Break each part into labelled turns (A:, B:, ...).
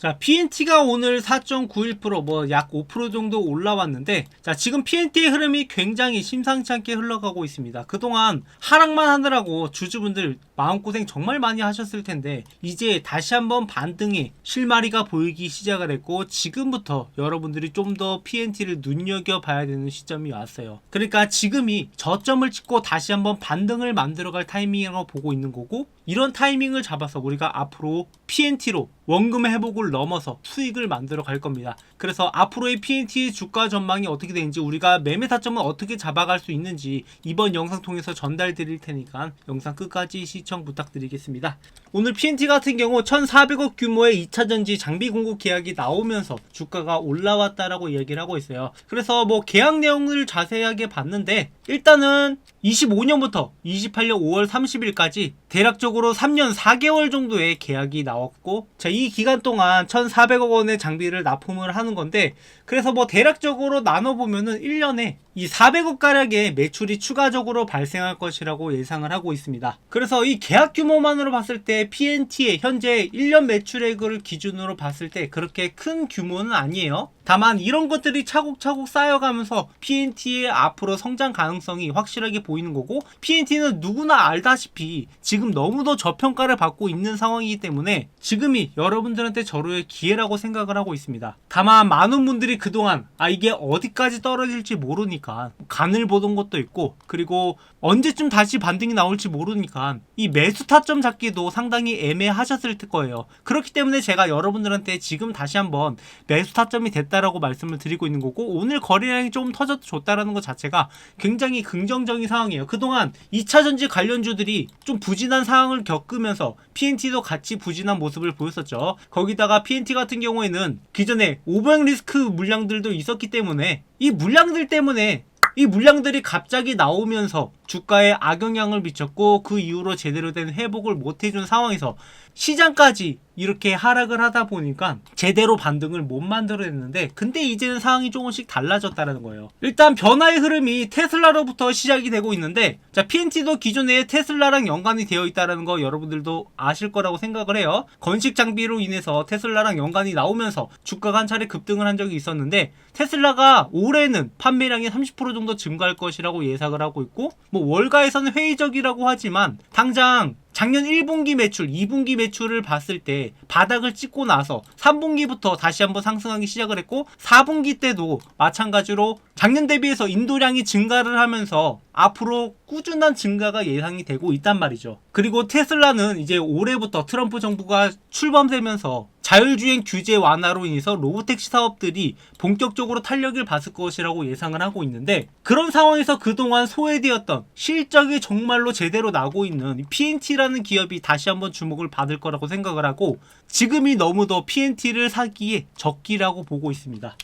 A: 자, PNT가 오늘 4.91%, 뭐 약 5% 정도 올라왔는데, 자, 지금 PNT의 흐름이 굉장히 심상치 않게 흘러가고 있습니다. 그동안 하락만 하느라고 주주분들 마음고생 정말 많이 하셨을 텐데, 이제 다시 한번 반등의 실마리가 보이기 시작을 했고, 지금부터 여러분들이 좀 더 PNT를 눈여겨 봐야 되는 시점이 왔어요. 그러니까 지금이 저점을 찍고 다시 한번 반등을 만들어 갈 타이밍이라고 보고 있는 거고, 이런 타이밍을 잡아서 우리가 앞으로 PNT로 원금 회복을 넘어서 수익을 만들어 갈 겁니다. 그래서 앞으로의 PNT의 주가 전망이 어떻게 되는지 우리가 매매 타점을 어떻게 잡아갈 수 있는지 이번 영상 통해서 전달 드릴 테니까 영상 끝까지 시청 부탁드리겠습니다. 오늘 PNT 같은 경우 1,400억 규모의 2차 전지 장비 공급 계약이 나오면서 주가가 올라왔다라고 이야기를 하고 있어요. 그래서 뭐 계약 내용을 자세하게 봤는데 일단은 25년부터 28년 5월 30일까지 대략적으로 3년 4개월 정도의 계약이 나왔고 자, 이 기간 동안 1,400억 원의 장비를 납품을 하는 건데 그래서 뭐 대략적으로 나눠 보면은 1년에 이 400억 가량의 매출이 추가적으로 발생할 것이라고 예상을 하고 있습니다. 그래서 이 계약 규모만으로 봤을 때 PNT의 현재 1년 매출액을 기준으로 봤을 때 그렇게 큰 규모는 아니에요. 다만 이런 것들이 차곡차곡 쌓여가면서 PNT의 앞으로 성장 가능성이 확실하게 보이는 거고 PNT는 누구나 알다시피 지금 너무도 저평가를 받고 있는 상황이기 때문에 지금이 여러분들한테 절호의 기회라고 생각을 하고 있습니다. 다만 많은 분들이 그동안 아 이게 어디까지 떨어질지 모르니까 간을 보던 것도 있고 그리고 언제쯤 다시 반등이 나올지 모르니까 이 매수 타점 잡기도 상당히 애매하셨을 거예요. 그렇기 때문에 제가 여러분들한테 지금 다시 한번 매수 타점이 됐다라고 말씀을 드리고 있는 거고 오늘 거래량이 좀 터졌다라는 것 자체가 굉장히 긍정적인 상황이에요. 그동안 2차 전지 관련주들이 좀 부진한 상황을 겪으면서 PNT도 같이 부진한 모습을 보였었죠. 거기다가 PNT 같은 경우에는 기존에 오버행 리스크 물량들도 있었기 때문에 이 물량들 때문에 이 물량들이 갑자기 나오면서 주가에 악영향을 미쳤고 그 이후로 제대로 된 회복을 못 해준 상황에서 시장까지 이렇게 하락을 하다 보니까 제대로 반등을 못 만들어냈는데 근데 이제는 상황이 조금씩 달라졌다는 거예요. 일단 변화의 흐름이 테슬라로부터 시작이 되고 있는데 자 PNT도 기존에 테슬라랑 연관이 되어 있다는 거 여러분들도 아실 거라고 생각을 해요. 건식 장비로 인해서 테슬라랑 연관이 나오면서 주가가 한 차례 급등을 한 적이 있었는데 테슬라가 올해는 판매량이 30% 정도 증가할 것이라고 예상을 하고 있고 뭐 월가에서는 회의적이라고 하지만 당장 작년 1분기 매출, 2분기 매출을 봤을 때 바닥을 찍고 나서 3분기부터 다시 한번 상승하기 시작을 했고 4분기 때도 마찬가지로 작년 대비해서 인도량이 증가를 하면서 앞으로 꾸준한 증가가 예상이 되고 있단 말이죠. 그리고 테슬라는 이제 올해부터 트럼프 정부가 출범되면서 자율주행 규제 완화로 인해서 로보택시 사업들이 본격적으로 탄력을 받을 것이라고 예상을 하고 있는데 그런 상황에서 그동안 소외되었던 실적이 정말로 제대로 나고 있는 PNT라는 기업이 다시 한번 주목을 받을 거라고 생각을 하고 지금이 너무도 PNT를 사기에 적기라고 보고 있습니다.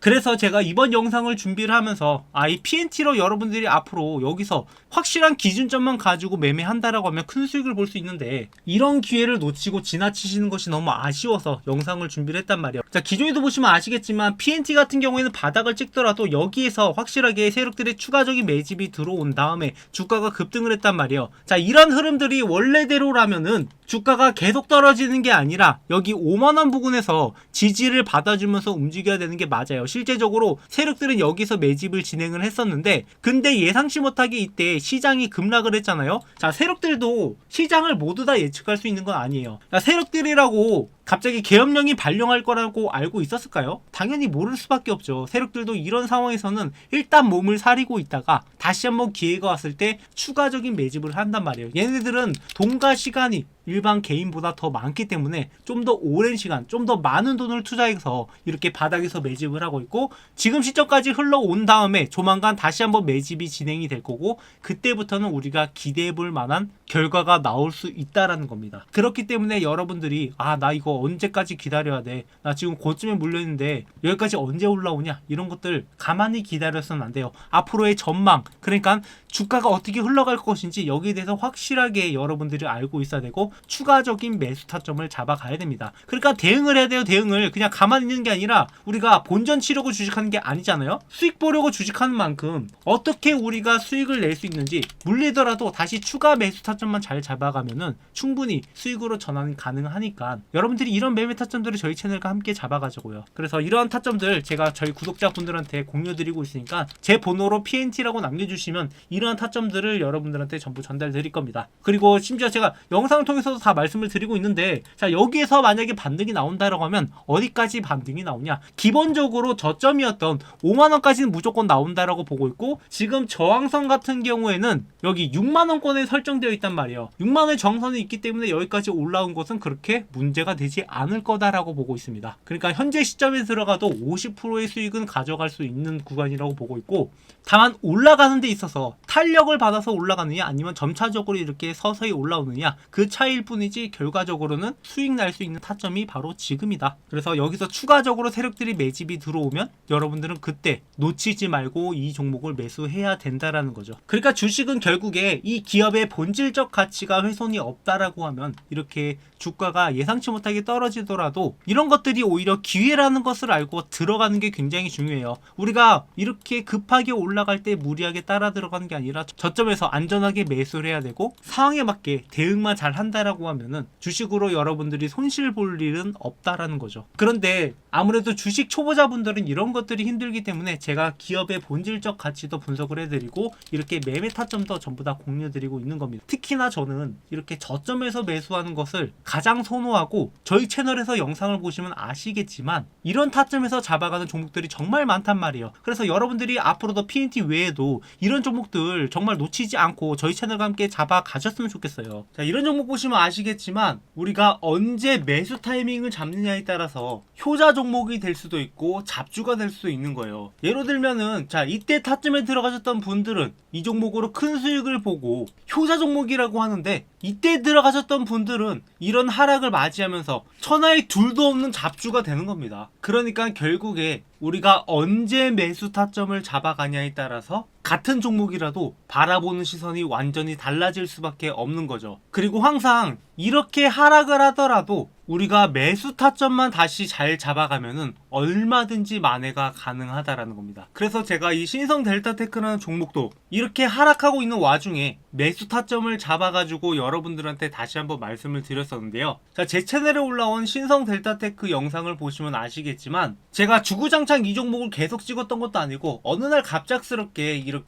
A: 그래서 제가 이번 영상을 준비를 하면서 아이 PNT로 여러분들이 앞으로 여기서 확실한 기준점만 가지고 매매한다라고 하면 큰 수익을 볼 수 있는데 이런 기회를 놓치고 지나치시는 것이 너무 아쉬워서 영상을 준비를 했단 말이에요. 자 기존에도 보시면 아시겠지만 PNT 같은 경우에는 바닥을 찍더라도 여기에서 확실하게 세력들의 추가적인 매집이 들어온 다음에 주가가 급등을 했단 말이에요. 자 이런 흐름들이 원래대로라면은 주가가 계속 떨어지는 게 아니라 여기 5만원 부근에서 지지를 받아주면서 움직여야 되는 게 맞아요. 실제적으로 세력들은 여기서 매집을 진행을 했었는데 근데 예상치 못하게 이때 시장이 급락을 했잖아요. 자 세력들도 시장을 모두 다 예측할 수 있는 건 아니에요. 자, 세력들이라고 갑자기 계엄령이 발령할 거라고 알고 있었을까요? 당연히 모를 수밖에 없죠. 세력들도 이런 상황에서는 일단 몸을 사리고 있다가 다시 한번 기회가 왔을 때 추가적인 매집을 한단 말이에요. 얘네들은 돈과 시간이 일반 개인보다 더 많기 때문에 좀 더 오랜 시간, 좀 더 많은 돈을 투자해서 이렇게 바닥에서 매집을 하고 있고 지금 시점까지 흘러온 다음에 조만간 다시 한번 매집이 진행이 될 거고 그때부터는 우리가 기대해 볼 만한 결과가 나올 수 있다라는 겁니다. 그렇기 때문에 여러분들이 아 나 이거 언제까지 기다려야 돼? 나 지금 고점에 물려 있는데 여기까지 언제 올라오냐? 이런 것들 가만히 기다려서는 안 돼요. 앞으로의 전망, 그러니까 주가가 어떻게 흘러갈 것인지 여기에 대해서 확실하게 여러분들이 알고 있어야 되고 추가적인 매수 타점을 잡아가야 됩니다. 그러니까 대응을 해야 돼요. 대응을 그냥 가만히 있는 게 아니라 우리가 본전 치려고 주식하는 게 아니잖아요. 수익 보려고 주식하는 만큼 어떻게 우리가 수익을 낼 수 있는지 물리더라도 다시 추가 매수 타점 만 잘 잡아가면은 충분히 수익으로 전환이 가능하니까 여러분들이 이런 매매 타점들을 저희 채널과 함께 잡아가지고요. 그래서 이러한 타점들 제가 저희 구독자분들한테 공유드리고 있으니까 제 번호로 PNT라고 남겨주시면 이러한 타점들을 여러분들한테 전부 전달 드릴 겁니다. 그리고 심지어 제가 영상을 통해서도 다 말씀을 드리고 있는데 자 여기에서 만약에 반등이 나온다라고 하면 어디까지 반등이 나오냐 기본적으로 저점이었던 5만 원까지는 무조건 나온다라고 보고 있고 지금 저항선 같은 경우에는 여기 6만 원권에 설정되어 있단 말이에요 6만원의 정선이 있기 때문에 여기까지 올라온 것은 그렇게 문제가 되지 않을 거다라고 보고 있습니다 그러니까 현재 시점에 들어가도 50%의 수익은 가져갈 수 있는 구간이라고 보고 있고 다만 올라가는 데 있어서 탄력을 받아서 올라가느냐 아니면 점차적으로 이렇게 서서히 올라오느냐 그 차이일 뿐이지 결과적으로는 수익 날 수 있는 타점이 바로 지금이다. 그래서 여기서 추가적으로 세력들이 매집이 들어오면 여러분들은 그때 놓치지 말고 이 종목을 매수해야 된다라는 거죠. 그러니까 주식은 결국에 이 기업의 본질적 가치가 훼손이 없다라고 하면 이렇게 주가가 예상치 못하게 떨어지더라도 이런 것들이 오히려 기회라는 것을 알고 들어가는 게 굉장히 중요해요. 우리가 이렇게 급하게 올라갈 때 무리하게 따라 들어가는 게 아니라 저점에서 안전하게 매수를 해야 되고 상황에 맞게 대응만 잘 한다라고 하면은 주식으로 여러분들이 손실 볼 일은 없다라는 거죠. 그런데 아무래도 주식 초보자분들은 이런 것들이 힘들기 때문에 제가 기업의 본질적 가치도 분석을 해드리고 이렇게 매매 타점도 전부 다 공유드리고 있는 겁니다. 특히나 저는 이렇게 저점에서 매수하는 것을 가장 선호하고 저희 채널에서 영상을 보시면 아시겠지만 이런 타점에서 잡아가는 종목들이 정말 많단 말이에요. 그래서 여러분들이 앞으로도 PNT 외에도 이런 종목들 정말 놓치지 않고 저희 채널과 함께 잡아 가셨으면 좋겠어요. 자, 이런 종목 보시면 아시겠지만 우리가 언제 매수 타이밍을 잡느냐에 따라서 효자 종 목이 될 수도 있고 잡주가 될 수도 있는 거예요. 예로 들면은 자, 이때 타점에 들어가셨던 분들은 이 종목으로 큰 수익을 보고 효자 종목이라고 하는데 이때 들어가셨던 분들은 이런 하락을 맞이하면서 천하의 둘도 없는 잡주가 되는 겁니다. 그러니까 결국에 우리가 언제 매수 타점을 잡아가냐에 따라서 같은 종목이라도 바라보는 시선이 완전히 달라질 수밖에 없는 거죠. 그리고 항상 이렇게 하락을 하더라도 우리가 매수 타점만 다시 잘 잡아가면은 얼마든지 만회가 가능하다라는 겁니다. 그래서 제가 이 신성 델타테크라는 종목도 이렇게 하락하고 있는 와중에 매수 타점을 잡아가지고 여러분들한테 다시 한번 말씀을 드렸었는데요. 자, 제 채널에 올라온 신성 델타테크 영상을 보시면 아시겠지만 제가 주구장창 이 종목을 계속 찍었던 것도 아니고 어느 날 갑작스럽게 이렇게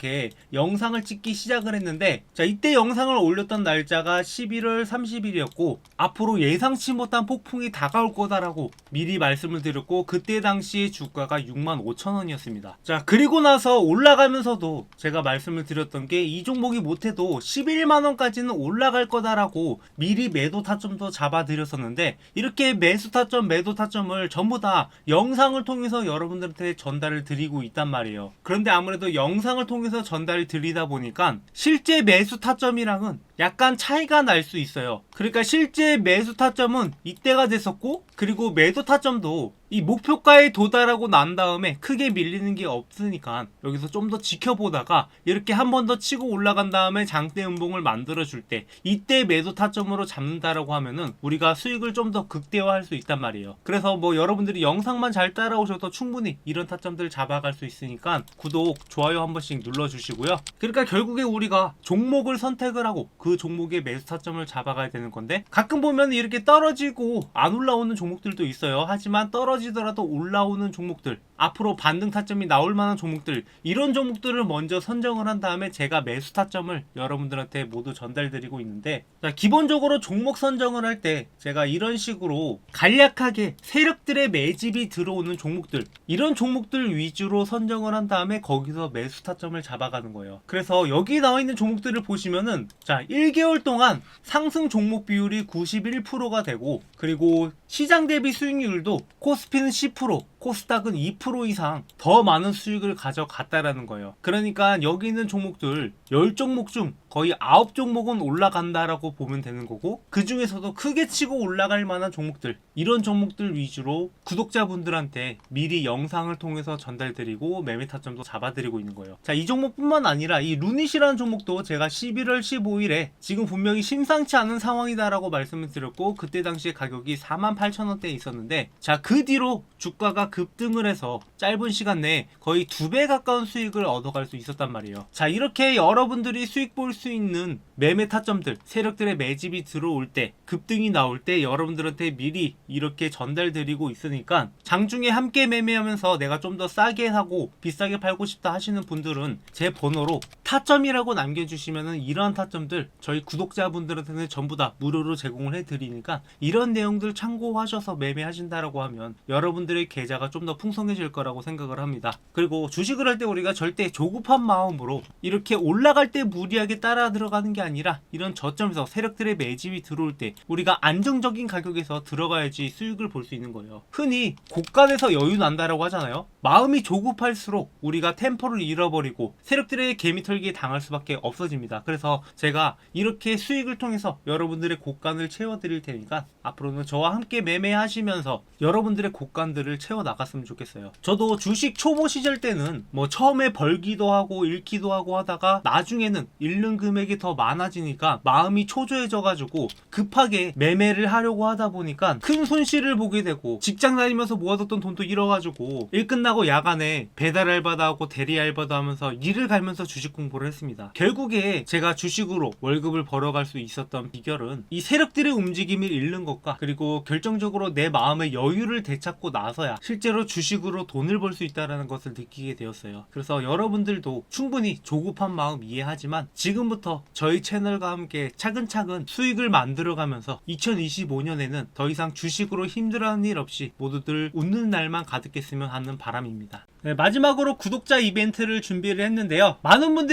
A: 영상을 찍기 시작을 했는데 자, 이때 영상을 올렸던 날짜가 11월 30일이었고 앞으로 예상치 못한 폭풍이 다가올 거다라고 미리 말씀을 드렸고 그때 당시 주가가 6만 5천 원이었습니다. 자, 그리고 나서 올라가면서도 제가 말씀을 드렸던 게 이 종목이 못해도 11만 원까지는 올라갈 거다라고 미리 매도 타점도 잡아 드렸었는데 이렇게 매수 타점, 매도 타점을 전부 다 영상을 통해서 여러분들한테 전달을 드리고 있단 말이에요. 그런데 아무래도 영상을 통해 서 전달을 드리다 보니까 실제 매수 타점이랑은 약간 차이가 날 수 있어요. 그러니까 실제 매수 타점은 이때가 됐었고 그리고 매도 타점도 이 목표가에 도달하고 난 다음에 크게 밀리는 게 없으니까 여기서 좀 더 지켜보다가 이렇게 한 번 더 치고 올라간 다음에 장대 음봉을 만들어 줄 때 이때 매도 타점으로 잡는다라고 하면은 우리가 수익을 좀 더 극대화할 수 있단 말이에요. 그래서 뭐 여러분들이 영상만 잘 따라오셔도 충분히 이런 타점들 잡아갈 수 있으니까 구독, 좋아요 한 번씩 눌러 주시고요. 그러니까 결국에 우리가 종목을 선택을 하고 그 종목의 매수 타점을 잡아가야 되는 건데 가끔 보면 이렇게 떨어지고 안 올라오는 종목들도 있어요. 하지만 떨어지더라도 올라오는 종목들 앞으로 반등 타점이 나올 만한 종목들 이런 종목들을 먼저 선정을 한 다음에 제가 매수 타점을 여러분들한테 모두 전달드리고 있는데 자, 기본적으로 종목 선정을 할 때 제가 이런 식으로 간략하게 세력들의 매집이 들어오는 종목들 이런 종목들 위주로 선정을 한 다음에 거기서 매수 타점을 잡아가는 거예요. 그래서 여기 나와 있는 종목들을 보시면은 자 1개월 동안 상승 종목 비율이 91%가 되고 그리고 시장 대비 수익률도 코스피는 10% 코스닥은 2% 이상 더 많은 수익을 가져갔다라는 거예요. 그러니까 여기 있는 종목들 10종목 중 거의 9종목은 올라간다라고 보면 되는 거고 그 중에서도 크게 치고 올라갈 만한 종목들 이런 종목들 위주로 구독자분들한테 미리 영상을 통해서 전달드리고 매매 타점도 잡아드리고 있는 거예요. 자, 이 종목뿐만 아니라 이 루닛이라는 종목도 제가 11월 15일에 지금 분명히 심상치 않은 상황이다라고 말씀을 드렸고 그때 당시에 가격이 48,000원대에 있었는데 자, 그 뒤로 주가가 급등을 해서 짧은 시간 내에 거의 두 배 가까운 수익을 얻어갈 수 있었단 말이에요. 자, 이렇게 여러 분들이 수익 볼 수 있는 매매 타점들, 세력들의 매집이 들어올 때, 급등이 나올 때 여러분들한테 미리 이렇게 전달드리고 있으니까 장중에 함께 매매하면서 내가 좀 더 싸게 사고 비싸게 팔고 싶다 하시는 분들은 제 번호로 타점이라고 남겨주시면은 이러한 타점들 저희 구독자분들한테는 전부 다 무료로 제공을 해드리니까 이런 내용들 참고하셔서 매매하신다라고 하면 여러분들의 계좌가 좀 더 풍성해질 거라고 생각을 합니다. 그리고 주식을 할 때 우리가 절대 조급한 마음으로 이렇게 올라갈 때 무리하게 따라 들어가는 게 아니라 이런 저점에서 세력들의 매집이 들어올 때 우리가 안정적인 가격에서 들어가야지 수익을 볼 수 있는 거예요. 흔히 고간에서 여유 난다라고 하잖아요. 마음이 조급할수록 우리가 템포를 잃어버리고 세력들의 개미털 기에 당할 수밖에 없어집니다. 그래서 제가 이렇게 수익을 통해서 여러분들의 고간을 채워드릴 테니까 앞으로는 저와 함께 매매하시면서 여러분들의 고간들을 채워 나갔으면 좋겠어요. 저도 주식 초보 시절 때는 뭐 처음에 벌기도 하고 잃기도 하고 하다가 나중에는 잃는 금액이 더 많아지니까 마음이 초조해져가지고 급하게 매매를 하려고 하다 보니까 큰 손실을 보게 되고 직장 다니면서 모아뒀던 돈도 잃어가지고 일 끝나고 야간에 배달 알바도 하고 대리 알바도 하면서 일을 갈면서 주식 공부 를 했습니다. 결국에 제가 주식으로 월급을 벌어갈 수 있었던 비결은 이 세력들의 움직임을 읽는 것과 그리고 결정적으로 내 마음의 여유를 되찾고 나서야 실제로 주식으로 돈을 벌 수 있다는 것을 느끼게 되었어요. 그래서 여러분들도 충분히 조급한 마음 이해하지만 지금부터 저희 채널과 함께 차근차근 수익을 만들어가면서 2025년에는 더 이상 주식으로 힘들어하는 일 없이 모두들 웃는 날만 가득했으면 하는 바람입니다. 네, 마지막으로 구독자 이벤트를 준비를 했는데요. 많은 분들이